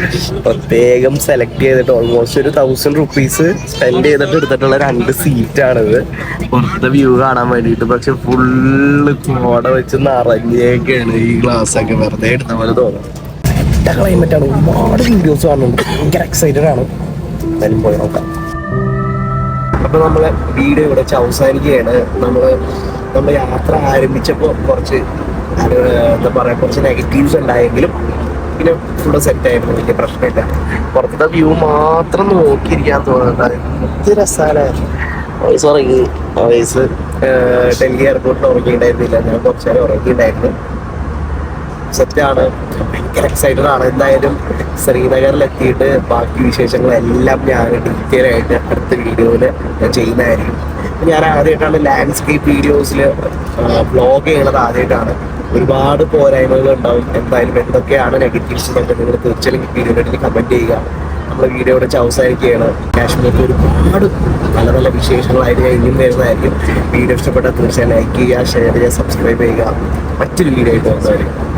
പ്രത്യേകം സെലക്ട് ചെയ്തിട്ട് ഓൾമോസ്റ്റ് ഒരു തൗസൻഡ് റുപ്പീസ് സ്പെൻഡ് ചെയ്തിട്ട് എടുത്തിട്ടുള്ള രണ്ട് സീറ്റാണിത് പുറത്തെ വ്യൂ കാണാൻ വേണ്ടിയിട്ട്. പക്ഷെ ഫുള്ള് കോട വെച്ച് നിറഞ്ഞേക്കാണ് ഈ ഗ്ലാസ് ഒക്കെ വെറുതെ എടുത്ത പോലെ തോന്നുന്നു ക്ലൈമറ്റ് ആണ് ഒരുപാട് വീഡിയോസ് കാണുന്നുണ്ട്. ഭയങ്കര എക്സൈറ്റഡ് ആണ്. എന്തായാലും പോയി നോക്കാം. അപ്പൊ നമ്മളെ വീഡിയോ ഇവിടെ വെച്ച് അവസാനിക്കുകയാണ് നമ്മൾ നമ്മൾ യാത്ര ആരംഭിച്ചപ്പോൾ കുറച്ച് എന്താ പറയാ കുറച്ച് നെഗറ്റീവ്സ് ഉണ്ടായെങ്കിലും പിന്നെ ഫുള്ള് സെറ്റ് ആയിരുന്നു. വലിയ പ്രശ്നമില്ല. പുറത്തെ വ്യൂ മാത്രം നോക്കിയിരിക്കാൻ തോന്നുന്നുണ്ട്. എന്ത് രസാണ്. വയസ്സ് ഉറങ്ങി വയസ്സ് ഡൽഹി എയർപോർട്ടിൽ ഉറങ്ങിയിട്ടുണ്ടായിരുന്നില്ല. ഞാൻ കുറച്ച് നേരം ഉറങ്ങിയിട്ടുണ്ടായിരുന്നു. സെറ്റാണ് ഭയങ്കര എക്സൈറ്റഡ് ആണ്. എന്തായാലും ശ്രീനഗറിൽ എത്തിയിട്ട് ബാക്കി വിശേഷങ്ങളെല്ലാം ഞാൻ ഡീറ്റെയിൽ ആയിട്ട് അടുത്ത വീഡിയോയിൽ ചെയ്യുന്നതായിരിക്കും. ഞാൻ ആദ്യമായിട്ടാണ് ലാൻഡ്സ്കേപ്പ് വീഡിയോസിൽ വ്ളോഗ് ചെയ്യണത് ആദ്യമായിട്ടാണ്. ഒരുപാട് പോരായ്മകൾ ഉണ്ടാവും. എന്തായാലും എന്തൊക്കെയാണ് നെഗറ്റീവ്സ് എന്നൊക്കെ നിങ്ങൾ തീർച്ചയായും വീഡിയോയിൽ കമന്റ് ചെയ്യുക. നമ്മൾ വീഡിയോ ഇവിടെ അവസാനിക്കുകയാണ്. കാശ്മീരിൽ ഒരുപാട് നല്ല നല്ല വിശേഷങ്ങളായിട്ട് ഇനിയും വരുന്നതായിരിക്കും. വീഡിയോ ഇഷ്ടപ്പെട്ടാൽ തീർച്ചയായും ലൈക്ക് ചെയ്യുക ഷെയർ ചെയ്യുക സബ്സ്ക്രൈബ് ചെയ്യുക. മറ്റൊരു വീഡിയോ ആയിട്ട് വന്നതായിരിക്കും